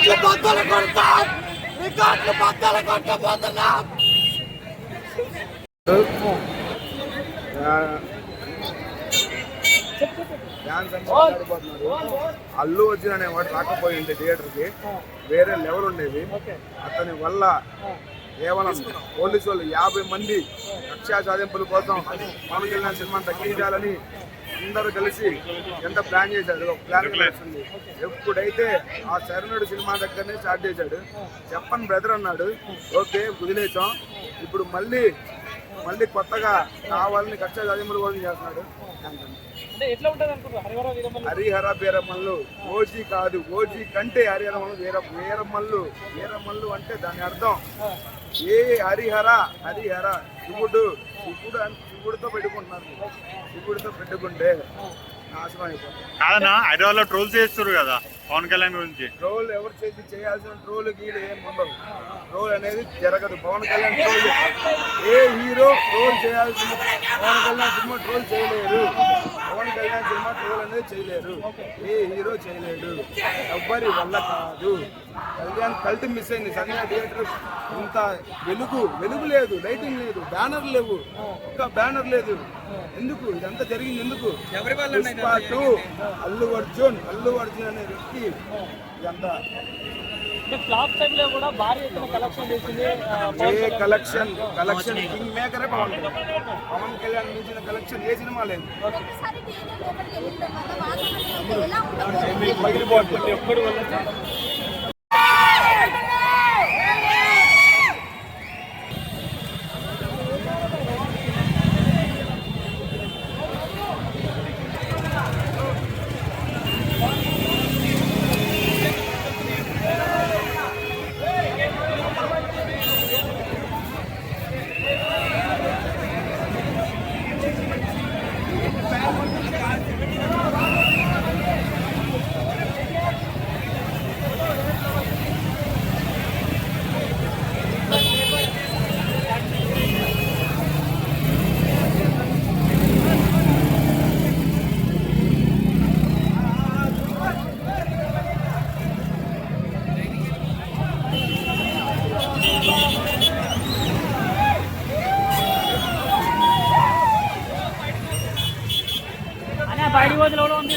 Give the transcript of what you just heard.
రికార్డులు బద్దలు కొడతాం. రికార్డులు బద్దలు కొట్టబోతున్నాం. అల్లు వచ్చిన అనేవాడు రాకపోయింది థియేటర్కి వేరే లెవెల్ ఉండేది. అతని వల్ల కేవలం పోలీసు వాళ్ళు యాభై మంది కక్షా సాధింపుల కోసం పవన్ కళ్యాణ్ సినిమాను తగ్గించాలని అందరూ కలిసి ఎంత ప్లాన్ చేశాడు ఒక ప్లాన్ వస్తుంది ఎప్పుడైతే ఆ శరణుడు సినిమా దగ్గరనే స్టార్ట్ చేశాడు చెప్పని బ్రదర్ అన్నాడు ఓకే వదిలేసాం ఇప్పుడు మళ్ళీ మళ్ళీ కొత్తగా కావాలని కక్షా సాధింపుల కోసం చేస్తున్నాడు. హరిహర వీరమల్లు? ఓజీ కాదు ఓజీ కంటే హరిహరమల్లు వీర వీరమల్లు వీరమల్లు అంటే దాని అర్థం ఏ హరిహర హరిహర శివుడు శివుడు శివుడితో పెట్టుకుంటున్నారు. శివుడితో పెట్టుకుంటే నాశనం అయిపోతుంది. కాదన్నా హైదరాబాద్లో ట్రోల్స్ చేస్తారు కదా పవన్ కళ్యాణ్ గురించి. ట్రోల్ ఎవరు చేసి చేయాల్సిన ట్రోల్ గీలు ఏం ఉండవు. ట్రోల్ అనేది జరగదు. పవన్ కళ్యాణ్ ట్రోల్ ఏ హీరో ట్రోల్ చేయాల్సిన పవన్ కళ్యాణ్ సినిమా ట్రోల్ చేయలేరు. పవన్ కళ్యాణ్ సినిమా ట్రోల్ అనేది చేయలేరు. ఏ హీరో చేయలేడు. ఎవ్వరి వల్ల కాదు. కళ్యాణ్ కల్ట్ మిస్ అయింది. సంధ్యా థియేటర్ ఇంత వెలుగు వెలుగు లేదు లైటింగ్ లేదు బ్యానర్ లేవు. ఒక్క బ్యానర్ లేదు. ఎందుకు? ఇదంతా జరిగింది ఎందుకు? అల్లు అర్జున్ అల్లు అర్జున్ అనే వ్యక్తి ఇదంతా. ఫ్లాప్ టైమ్లో కూడా భారీ ఎత్తున కలెక్షన్ చేసింది ఏ. కలెక్షన్ కలెక్షన్ కింగ్ మేకరే పవన్ కళ్యాణ్. పవన్ కళ్యాణ్ మించిన కలెక్షన్ ఏ సినిమా లేదు. ఒకసారి బయట పోతులు ఎవడో ఉంది